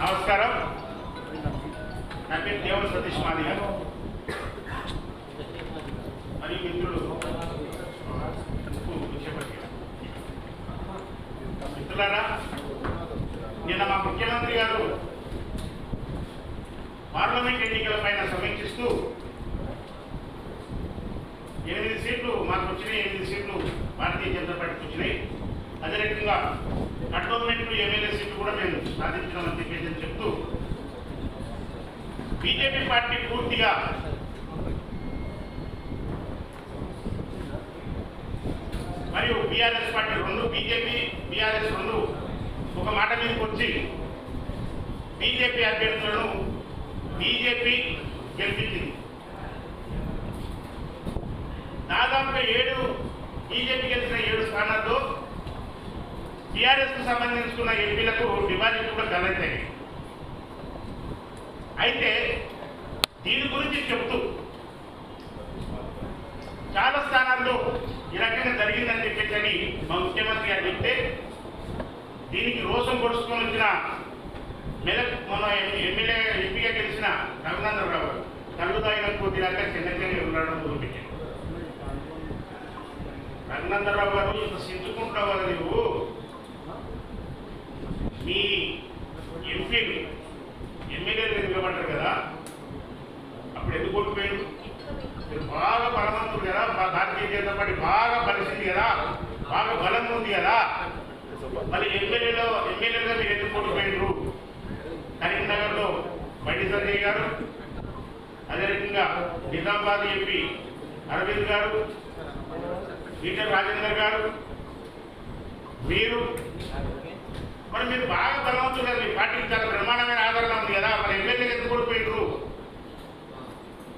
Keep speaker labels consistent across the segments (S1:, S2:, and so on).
S1: నమస్కారం. నా పేరు దేవుడు సతీష్ మాది గారు. మరియు మిత్రుడు మిత్రులారా నిన్న మా ముఖ్యమంత్రి గారు పార్లమెంట్ ఎన్నికల పైన సమీక్షిస్తూ ఎనిమిది సీట్లు మాకు వచ్చినాయి ఎనిమిది సీట్లు భారతీయ జనతా పార్టీకి వచ్చినాయి. అదే రకంగా కంటోన్మెంట్ ఎమ్మెల్యే సీట్లు కూడా మేము సాధించడం బీజేపీ పార్టీ పూర్తిగా మరియు బీఆర్ఎస్ పార్టీ రెండు బీజేపీ బీఆర్ఎస్ రెండు ఒక మాట మీదకి వచ్చి బీజేపీ అభ్యర్థులను బీజేపీ గెలిపించింది. దాదాపుగా ఏడు బీజేపీ గెలిచిన ఏడు స్థానాల్లో టీఆర్ఎస్కు సంబంధించుకున్న ఎంపీలకు డిపాజిట్ కూడా గల్లంతాయి అయితే దీని గురించి చెప్తూ చాలా స్థానాల్లో ఈ రకంగా జరిగిందని చెప్పేసి అని మా ముఖ్యమంత్రి గారు చెప్తే దీనికి రోషం పొడుచుకొని వచ్చిన మెదక్ మన ఎమ్మెల్యే ఎంపీగా గెలిచిన రఘునందనరావు గారు కళ్ళు తాగిన కొద్దిదాకా చిన్న చిన్న ఉండడం మొదలుపెట్టారు రఘునందనరావు గారు ఇంత సించుకుంటావు కదా నువ్వు మీ ఎంపీలు ఎమ్మెల్యేలు నిలబడ్డారు కదా అప్పుడు ఎందుకు ఓడిపోయాడు మీరు బాగా బలవంతుడు కదా మా భారతీయ జనతా పార్టీ బాగా పరిస్థితి కదా? బాగా బలం ఉంది కదా? మళ్ళీ ఎమ్మెల్యేలో ఎమ్మెల్యేలుగా మీరు ఎందుకు ఓడిపోయారు కరీంనగర్లో బండి సంజయ్ గారు అదే రకంగా నిజామాబాద్ ఎంపీ అరవింద్ గారు ఈటల రాజేందర్ గారు మీరు మరి మీరు బాగా బలవంతులు మీ పార్టీకి చాలా బ్రహ్మాండమైన ఆదరణ ఉంది కదా? మరి ఎమ్మెల్యేలు ఎందుకు ఓడిపోయారు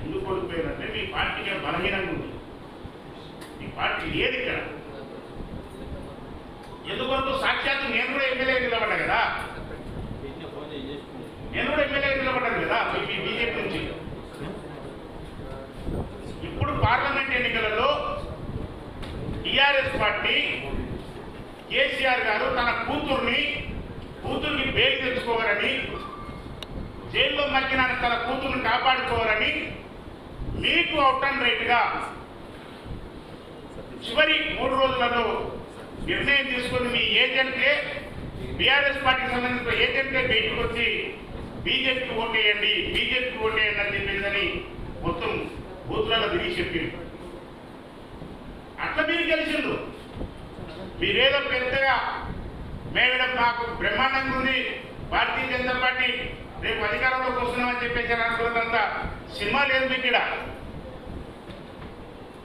S1: ఎందుకు ఓడిపోయారంటే మీ పార్టీకి బలహీనంగా ఉంది. పార్టీ లేదు ఇక్కడ. ఎందుకంటూ సాక్షాత్తు నేను కూడా ఎమ్మెల్యే నిలబడ్డా కదా? నేను కూడా ఎమ్మెల్యే నిలబడ్డాను కదా బీజేపీ నుంచి. ఇప్పుడు పార్లమెంట్ ఎన్నికలలో టిఆర్ఎస్ పార్టీ కేసీఆర్ గారు తన కూతుర్ని కూతుర్ని బేలు తెచ్చుకోవాలని జైల్లో మగ్గిన తన కూతుర్ని కాపాడుకోవాలని మీకు అవుట్ అండ్ రైట్గా చివరి మూడు రోజులలో నిర్ణయం తీసుకొని మీ ఏజెంట్లే బీఆర్ఎస్ పార్టీకి సంబంధించిన ఏజెంట్లే బయటకు వచ్చి బీజేపీకి ఓటేయండి బీజేపీకి ఓటేయండి అని చెప్పేసి మొత్తం బూతులలో తిరిగి చెప్పింది. అట్లా మీరు గెలిచిండ్రు. మీరేదో పెద్దగా మేమిడ మాకు బ్రహ్మాండంగా ఉంది. భారతీయ జనతా పార్టీ రేపు అధికారంలోకి వస్తున్నామని చెప్పేసి అనుకున్నంత సినిమా లేదు మీకు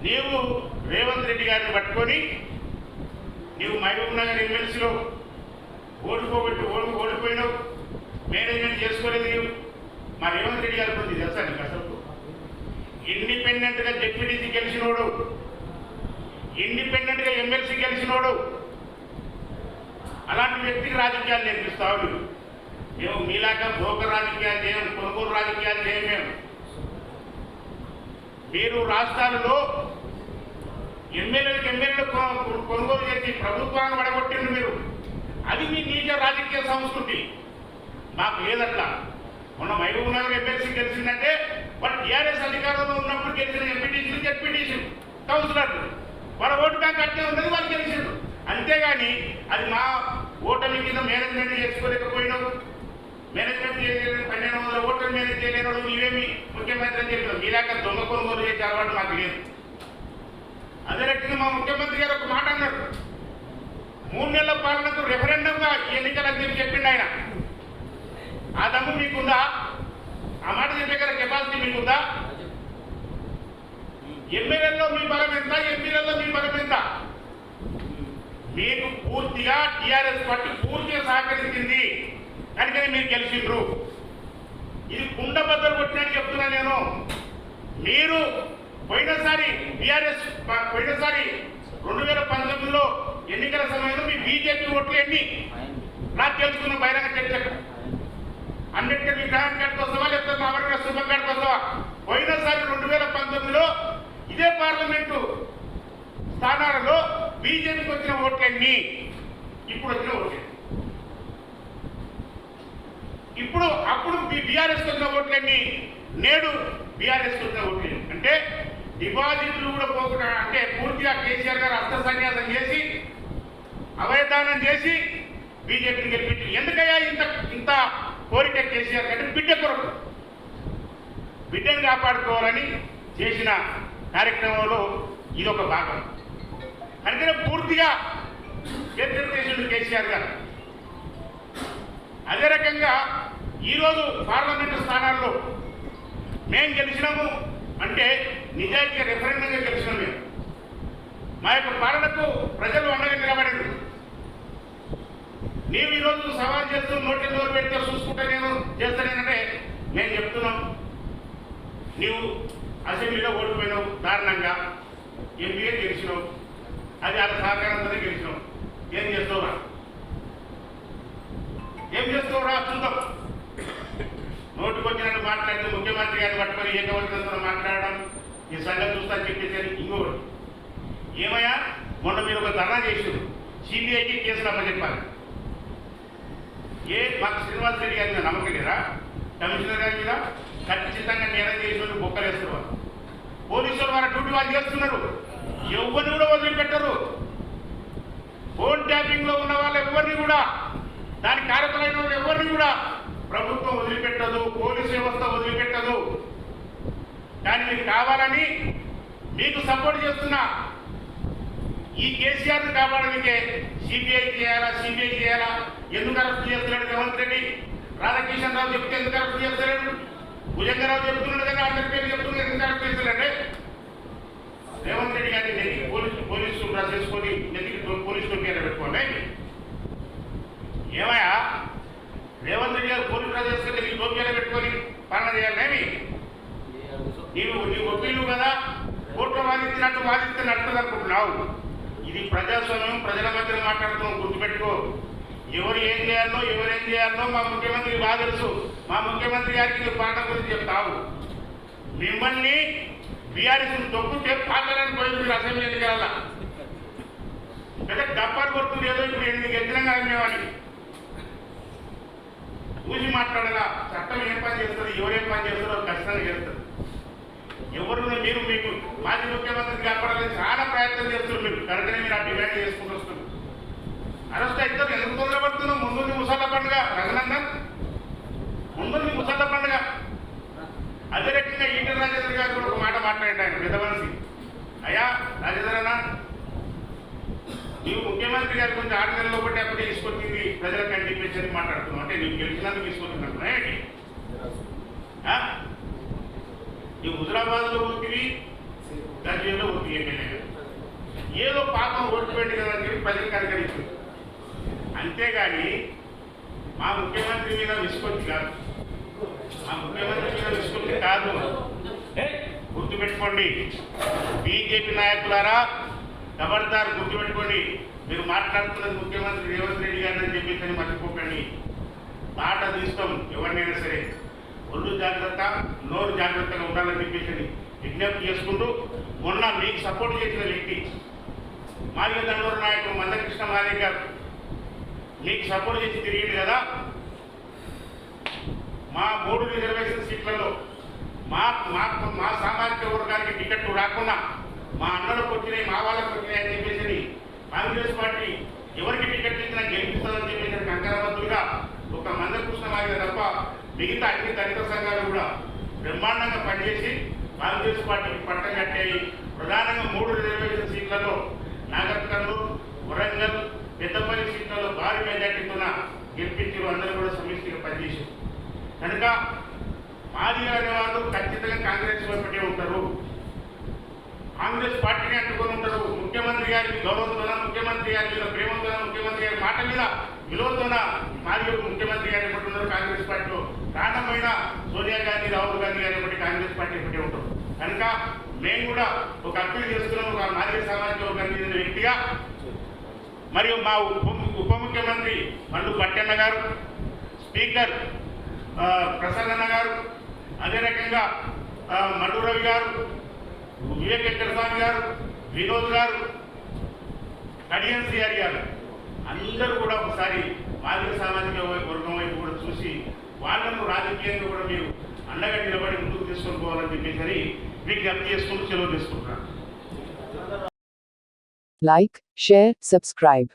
S1: నీవు రేవంత్ రెడ్డి గారిని పట్టుకొని నీవు మహబూబ్ నగర్ ఎమ్మెల్సీలో ఓడిపోబెట్టి ఓడి ఓడిపోయినావు. మేనేజ్మెంట్ చేసుకోలేదు నీవు. మా రేవంత్ రెడ్డి గారి గురించి తెలుసా నీకు అసలు? ఇండిపెండెంట్గా డిప్యూటీసీ గెలిచినోడు ఇండిపెండెంట్గా ఎమ్మెల్సీ గెలిచినోడు అలాంటి వ్యక్తికి రాజకీయాలు నేర్పిస్తావు నువ్వు. మేము మీలాగా బ్రోకర్ రాజకీయాలు చేయం కొనుగోలు రాజకీయాలు చేయమేము మీరు రాష్ట్రాలలో ఎమ్మెల్యేలకు ఎమ్మెల్యేలు కొనుగోలు చేసి ప్రభుత్వాన్ని పడగొట్టిండు మీరు. అది మీ నీచ రాజకీయ సంస్కృతి. మాకు లేదట్లా. మొన్న మహబూబ్ నగర్ ఎమ్మెల్సీ గెలిచిందంటే వాళ్ళు టీఆర్ఎస్ అధికారంలో ఉన్నప్పుడు గెలిచిన ఎంపీటీసీలు జెడ్పీటీసీలు కౌన్సిలర్లు వాళ్ళ ఓటు బ్యాంక్ అట్టే ఉన్నది వాళ్ళు గెలిచిండ్రు అంతేగాని అది మా ఓటమి కింద మేనేజ్మెంట్ చేసుకోలేకపోయినావు. మేనేజ్మెంట్ చేయలేని పన్నెండు వందల ఓట్లు మేనేజ్ చేయలేనోడు నీవేమి ముఖ్యమంత్రి అని చెప్పావు మీలాక దొంగ కొనుగోలు చేసే అలవాటు మాకు లేదు. అదే రకంగా మా ముఖ్యమంత్రి గారు ఒక మాట అన్నారు. మూడు నెలల పాలనకు రెఫరెండంగా ఎన్నికలని చెప్పి చెప్పిండు ఆయన. ఆ దమ్ము మీకుందా? ఆ మాట చెప్పే కదా కెపాసిటీ మీకుందా? ఎమ్మెల్యేలో మీ బలం ఎంత? ఎంపీలలో మీ బలం ఎంత? మీకు పూర్తిగా టిఆర్ఎస్ పార్టీ పూర్తిగా సహకరించింది కనుకనే మీరు గెలిచిండ్రు. ఇది కుండ బద్దలు కొట్టినట్టు చెప్తున్నా నేను. మీరు పోయినసారి టిఆర్ఎస్ పోయినసారి రెండు వేల పంతొమ్మిదిలో ఎన్నికల సమయంలో మీ బీజేపీ ఓట్లు ఎన్ని? నాకు తెలుసుకున్న బహిరంగ చర్చ అంబేద్కర్ విగ్రహం కాడికి వస్తావా లేకపోతే మామూలుగా శుభం కాడికి వస్తావా పోయినసారి రెండు వేల పంతొమ్మిదిలో ఇదే పార్లమెంటు స్థానాలలో బీజేపీకి వచ్చిన ఓట్లన్నీ ఇప్పుడు వచ్చిన ఓట్లు ఇప్పుడు అప్పుడు బీఆర్ఎస్ వచ్చిన ఓట్లన్నీ నేడు బీఆర్ఎస్ వచ్చిన ఓట్లు అంటే డిపాజిట్లు కూడా పోకుండా అంటే పూర్తిగా కేసీఆర్ గారు అస్త్ర సన్యాసం చేసి అవయదానం చేసి బీజేపీని గెలిపించి. ఎందుకయ్యా ఇంత ఇంత కోరిక కేసీఆర్ అంటే బిడ్డ కొరకు. బిడ్డను కాపాడుకోవాలని చేసిన కార్యక్రమంలో ఇది ఒక భాగం. అందుకనే పూర్తిగా చేతులు కేసీఆర్ గారు. అదే రకంగా ఈరోజు పార్లమెంటు స్థానాల్లో మేము గెలిచినాము అంటే నిజాయితీగా రెఫరెండంగా గెలిచినాం మేము. మా యొక్క పాలనకు ప్రజలు అండగా నిలబడారు నీవు ఈరోజు సవాల్ చేస్తూ నోటి నోరు పెడితే చూసుకుంటే నేను చేస్తానేనంటే నేను చెప్తున్నాం. నీవు అసెంబ్లీలో ఓడిపోయినావు దారుణంగా. ఎంపీఏ గెలిచినావు. అది వాళ్ళ సహకారంతో గెలిచినావు ఏం చేస్తావురా? ఏం చేస్తావురా? చూద్దాం. నోటుకొచ్చినట్టు మాట్లాడితే ముఖ్యమంత్రి పట్టుకొని ఏకవచనంతో మాట్లాడడం ఈ సంగతి చూస్తా చెప్పేసి ఇంకోటి ఏమయ్యా? మొన్న మీరు ఒక ధర్నా చేసారు సిబిఐకి కేసు అప్పచెప్పాలి ఏ మాకు శ్రీనివాస్ రెడ్డి గారి మీద నమ్మకం లేదా? కమిషనర్ గారి మీద ఖచ్చితంగా నేరం చేసిన వాళ్ళు పోలీసులు వారి డ్యూటీ వాళ్ళు చేస్తున్నారు. ఎవరిని కూడా వదిలిపెట్టరు. ఫోన్ ట్యాపింగ్లో ఉన్న వాళ్ళు ఎవరిని కూడా దాని కారకులైన వాళ్ళు ఎవరిని కూడా ప్రభుత్వం వదిలిపెట్టదు పోలీసు వ్యవస్థ వదిలిపెట్టదు. కానీ మీకు కావాలని మీకు సపోర్ట్ చేస్తున్న ఈ కేసీఆర్ని కాపాడడానికే సిబిఐ చేయాలా సిబిఐ చేయాలా? ఎందుకు అరెస్ట్ చేస్తున్నాడు రేవంత్ రెడ్డి? రాధాకిషన్ రావు చెప్తే ఎందుకు అరెస్ట్ చేస్తున్నాడు భుజంగరావు చెప్తున్నాడు కదా అందరి పేరు చెప్తున్నాడు ఎందుకు అరెస్ట్ చేస్తున్నాడే రేవంత్ రెడ్డి గారిని నెత్తికి పోలీసు పోలీసు డ్రా చేసుకొని నెత్తికి పోలీసులు పెట్టుకోండి ఏమయ్యా? రేవంత్ రెడ్డి గారు పోలీసు డ్రెస్ వేసుకొని నీకు టోపీ పెట్టుకొని పాలన చేయాలి నీవు నీ వకీలు కదా కోర్టులో వాదిస్తే నడుతుంది అనుకుంటున్నావు? ఇది ప్రజాస్వామ్యం ప్రజల మధ్యలో మాట్లాడుతున్నాం గుర్తుపెట్టుకో. ఎవరు ఏం చేయాలో ఎవరు ఏం చేయాలో మా ముఖ్యమంత్రికి బాగా తెలుసు. మా ముఖ్యమంత్రి గారికి నువ్వు పాట గురించి చెప్తావు. మిమ్మల్ని బీఆర్ఎస్ తొక్కితే పాటలని పోయి మీరు అసెంబ్లీ ఎన్నికల పెద్ద డబ్బాలు కొడుతుంది ఏదో ఇప్పుడు ఎనిమిది గెలిచినా మేమని. చూసి మాట్లాడాలా. చట్టం ఏం పని చేస్తుంది ఎవరేం పని చేస్తారో ఖచ్చితంగా చేస్తారు ఎవరు మీరు మీకు మాజీ ముఖ్యమంత్రి కాపాడాలని చాలా ప్రయత్నం చేస్తున్నారు మీరు. కరెక్ట్గా మీరు ఆ డిమాండ్ చేసుకుంటూ వస్తున్నారు. అరెస్ట్ అయితే ఎందుకు తొందరపడుతున్నాం ముందు ముసళ్ళ పండుగ రఘునందన్. ముందు ముసళ్ళ పండుగ. అదే రకంగా ఈటల రాజేంద్ర గారు కూడా ఒక మాట మాట్లాడాడు ఆయన పెద్ద మనిషి అయ్యా రాజేంద్రనా నీవు ముఖ్యమంత్రి గారి గురించి ఆరు నెలల్లో ఒకటి అప్పుడే తీసుకొచ్చింది ప్రజలకు అని చెప్పేసి అని మాట్లాడుతున్నావు. అంటే నీకు గెలిచినందుకు తీసుకొచ్చినట్టున్నా ఏంటి ఈ హుజరాబాద్లో ఉంటుంది గజ్వేల్లో ఉంటుంది ఎమ్మెల్యే ఏదో పాపం ఓడిపోయింది కదా అని చెప్పి ప్రజలు అనుకరించింది అంతేగాని మా ముఖ్యమంత్రి మీద విసుకొచ్చి కాదు. మా ముఖ్యమంత్రి మీద విసుకొచ్చి కాదు. గుర్తుపెట్టుకోండి. బీజేపీ నాయకులారా ఖబర్దార్ గుర్తుపెట్టుకోండి. మీరు మాట్లాడుతున్నది ముఖ్యమంత్రి రేవంత్ రెడ్డి గారిని అని చెప్పేసి అని మర్చిపోకండి. మాట తీసుకోం ఎవరినైనా సరే. ఒళ్ళు జాగ్రత్త నోరు జాగ్రత్తగా ఉండాలని చెప్పేసి అని విజ్ఞప్తి చేసుకుంటూ మొన్న మీకు సపోర్ట్ చేసిన వ్యక్తి మాదిగ దండూరు నాయకుడు మందకృష్ణ మాదే గారు మీకు సపోర్ట్ చేసి తిరిగింది కదా? మా మూడు రిజర్వేషన్ సీట్లలో మా మా మా సామాజిక వర్గానికి టికెట్ రాకుండా మా అన్నలకు వచ్చినాయి మా వాళ్ళకు వచ్చినాయి అని చెప్పేసి కాంగ్రెస్ పార్టీ ఎవరికి టికెట్ ఇచ్చినా గెలిపిస్తుందని చెప్పేసి కంకరబద్దులుగా ఒక మందకృష్ణ మాదిగ తప్ప మిగతా అన్ని దళిత సంఘాలు కూడా బ్రహ్మాండంగా పనిచేసి కాంగ్రెస్ పార్టీకి పట్టం కట్టాయి. ప్రధానంగా మూడు రిజర్వేషన్ సీట్లలో నాగర్ కర్నూలు వరంగల్ పెద్దపల్లి సీట్లలో భారీ మెజార్టీతో గెలిపించి అందరూ కూడా సమిష్టిగా పనిచేశారు. కనుక మాది అనే వాళ్ళు ఖచ్చితంగా కాంగ్రెస్ వైపటే ఉంటారు. కాంగ్రెస్ పార్టీని అంటుకొని ఉంటారు. ముఖ్యమంత్రి గారి గౌరవంతోన ముఖ్యమంత్రి గారి మీద ప్రేమతోన ముఖ్యమంత్రి గారి మాట మీద విలువతోన మాది ముఖ్యమంత్రి గారు ఎప్పటిన్నారు కాంగ్రెస్ పార్టీలో? కారణమైన సోనియా గాంధీ రాహుల్ గాంధీ అనేటువంటి కాంగ్రెస్ పార్టీ ఒకటి ఉంటుంది. కనుక మేము కూడా ఒక అప్పీల్ చేస్తున్నాం ఒక నాగరిక సమాజంలో వర్గానికి వ్యక్తిగా. మరియు మా ఉప ఉప ముఖ్యమంత్రి మల్లు పట్టన్న గారు స్పీకర్ ప్రసన్న గారు అదే రకంగా మల్లు రవి గారు వివేక్ వెంకటస్వామి గారు వినోద్ గారు కడియం సిఆర్ గారు అందరూ కూడా ఒకసారి మాదిరి సామాజిక వై- వర్గం వైపు కూడా చూసి వాళ్ళను రాజకీయంగా కూడా మీరు అండగా నిలబడి ముందుకు తీసుకొని పోవాలని చెప్పేసి విజ్ఞప్తి చేసుకుంటూ సెలవు తీసుకుంటున్నాను
S2: Like, share, subscribe.